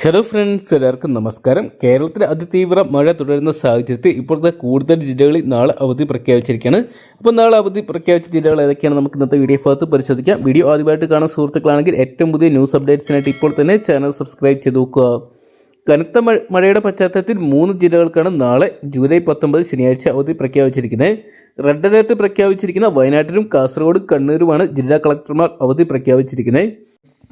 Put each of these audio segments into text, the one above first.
Hello friends എല്ലാവർക്കും നമസ്കാരം. കേരളത്തിൽ അതിതീവ്ര മഴ തുടരുന്ന സാഹചര്യത്തിൽ ഇപ്പോഴത്തെ കൂടുതൽ ജില്ലകളിൽ നാളെ അവധി പ്രഖ്യാപിച്ചിരിക്കുകയാണ്. അപ്പോൾ നാളെ അവധി പ്രഖ്യാപിച്ച ജില്ലകൾ ഏതൊക്കെയാണ് നമുക്ക് ഇന്നത്തെ വീഡിയോ ഭാഗത്ത് പരിശോധിക്കാം. വീഡിയോ ആദ്യമായിട്ട് കാണാൻ സുഹൃത്തുക്കളാണെങ്കിൽ ഏറ്റവും പുതിയ ന്യൂസ് അപ്ഡേറ്റ്സിനായിട്ട് ഇപ്പോൾ തന്നെ ചാനൽ സബ്സ്ക്രൈബ് ചെയ്ത് നോക്കുക. കനത്ത മഴയുടെ പശ്ചാത്തലത്തിൽ മൂന്ന് ജില്ലകൾക്കാണ് നാളെ ജൂലൈ പത്തൊമ്പത് ശനിയാഴ്ച അവധി പ്രഖ്യാപിച്ചിരിക്കുന്നത്. റെഡ് അലേർട്ട് പ്രഖ്യാപിച്ചിരിക്കുന്ന വയനാട്ടിലും കാസർഗോഡ് കണ്ണൂരുമാണ് ജില്ലാ കളക്ടർമാർ അവധി പ്രഖ്യാപിച്ചിരിക്കുന്നത്.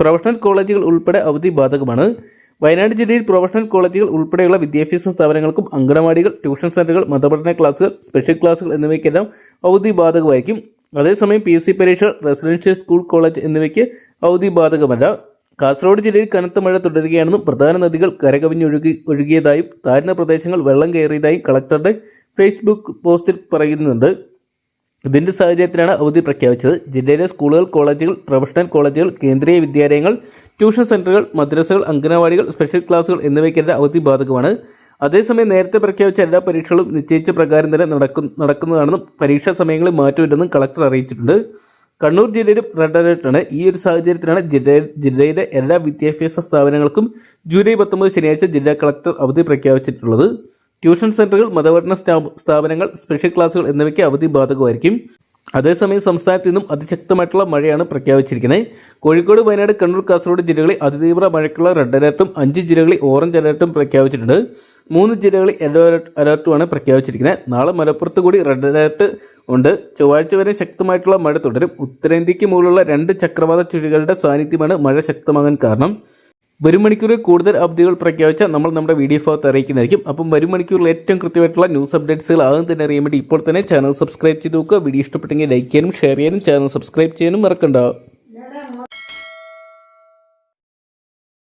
പ്രൊഫഷണൽ കോളേജുകൾ ഉൾപ്പെടെ അവധി ബാധകമാണ്. വയനാട് ജില്ലയിൽ പ്രൊഫഷണൽ കോളേജുകൾ ഉൾപ്പെടെയുള്ള വിദ്യാഭ്യാസ സ്ഥാപനങ്ങൾക്കും അംഗനവാടികൾ ട്യൂഷൻ സെന്ററുകൾ മതപഠന ക്ലാസുകൾ സ്പെഷ്യൽ ക്ലാസുകൾ എന്നിവയ്ക്കെല്ലാം അവധി ബാധകമായിരിക്കും. അതേസമയം പി എസ് സി പരീക്ഷകൾ റെസിഡൻഷ്യൽ സ്കൂൾ കോളേജ് എന്നിവയ്ക്ക് അവധി ബാധകമല്ല. കാസർഗോഡ് ജില്ലയിൽ കനത്ത മഴ തുടരുകയാണെന്നും പ്രധാന നദികൾ കരകവിഞ്ഞൊഴുകി ഒഴുകിയതായും താഴ്ന്ന പ്രദേശങ്ങൾ വെള്ളം കയറിയതായും കളക്ടറുടെ ഫേസ്ബുക്ക് പോസ്റ്റിൽ പറയുന്നുണ്ട്. ഇതിന്റെ സാഹചര്യത്തിലാണ് അവധി പ്രഖ്യാപിച്ചത്. ജില്ലയിലെ സ്കൂളുകൾ കോളേജുകൾ പ്രൊഫഷണൽ കോളേജുകൾ കേന്ദ്രീയ വിദ്യാലയങ്ങൾ ട്യൂഷൻ സെന്ററുകൾ മദ്രസകൾ അംഗനവാടികൾ സ്പെഷ്യൽ ക്ലാസുകൾ എന്നിവയ്ക്കെതിരെ അവധി ബാധകമാണ്. അതേസമയം നേരത്തെ പ്രഖ്യാപിച്ച എല്ലാ പരീക്ഷകളും നിശ്ചയിച്ച പ്രകാരം തന്നെ നടക്കും നടക്കുന്നതാണെന്നും പരീക്ഷാ സമയങ്ങളിൽ മാറ്റമില്ലെന്നും കളക്ടർ അറിയിച്ചിട്ടുണ്ട്. കണ്ണൂർ ജില്ലയിലും റെഡ് അലേർട്ടാണ് ഈ ഒരു സാഹചര്യത്തിലാണ് ജില്ല ജില്ലയിലെ എല്ലാ വിദ്യാഭ്യാസ സ്ഥാപനങ്ങൾക്കും ജൂലൈ പത്തൊമ്പത് ശനിയാഴ്ച ജില്ലാ കളക്ടർ അവധി പ്രഖ്യാപിച്ചിട്ടുള്ളത്. ട്യൂഷൻ സെന്ററുകൾ മതപഠന സ്ഥാപ- സ്ഥാപനങ്ങൾ സ്പെഷ്യൽ ക്ലാസുകൾ എന്നിവയ്ക്ക് അവധി ബാധകമായിരിക്കും. അതേസമയം സംസ്ഥാനത്ത് നിന്നും അതിശക്തമായിട്ടുള്ള മഴയാണ് പ്രഖ്യാപിച്ചിരിക്കുന്നത്. കോഴിക്കോട് വയനാട് കണ്ണൂർ കാസർഗോഡ് ജില്ലകളിൽ അതിതീവ്ര മഴയ്ക്കുള്ള റെഡ് അലർട്ടും അഞ്ച് ജില്ലകളിൽ ഓറഞ്ച് അലർട്ടും പ്രഖ്യാപിച്ചിട്ടുണ്ട്. മൂന്ന് ജില്ലകളിൽ യെല്ലോ അലർട്ട് അലർട്ടുമാണ് പ്രഖ്യാപിച്ചിരിക്കുന്നത്. നാളെ മലപ്പുറത്ത് കൂടി റെഡ് അലർട്ട് ഉണ്ട്. ചൊവ്വാഴ്ച വരെ ശക്തമായിട്ടുള്ള മഴ തുടരും. ഉത്തരേന്ത്യക്ക് മുകളിലുള്ള രണ്ട് ചക്രവാത ചുഴികളുടെ സാന്നിധ്യമാണ് മഴ ശക്തമാകാൻ കാരണം. വരും മണിക്കൂറിൽ കൂടുതൽ അപ്ഡേറ്റുകൾ പ്രഖ്യാപിച്ച നമ്മൾ നമ്മുടെ വീഡിയോ ഭാഗത്ത് അറിയിക്കുന്നതായിരിക്കും. അപ്പം വരും മണിക്കൂറിൽ ഏറ്റവും കൃത്യമായിട്ടുള്ള ന്യൂസ് അപ്ഡേറ്റ്സുകൾ ആദ്യം തന്നെ അറിയാൻ വേണ്ടി ഇപ്പോൾ തന്നെ ചാനൽ സബ്സ്ക്രൈബ് ചെയ്ത് നോക്കുക. വീഡിയോ ഇഷ്ടപ്പെട്ടെങ്കിൽ ലൈക്ക് ചെയ്യാനും ഷെയർ ചെയ്യാനും ചാനൽ സബ്സ്ക്രൈബ് ചെയ്യാനും മറക്കണ്ട.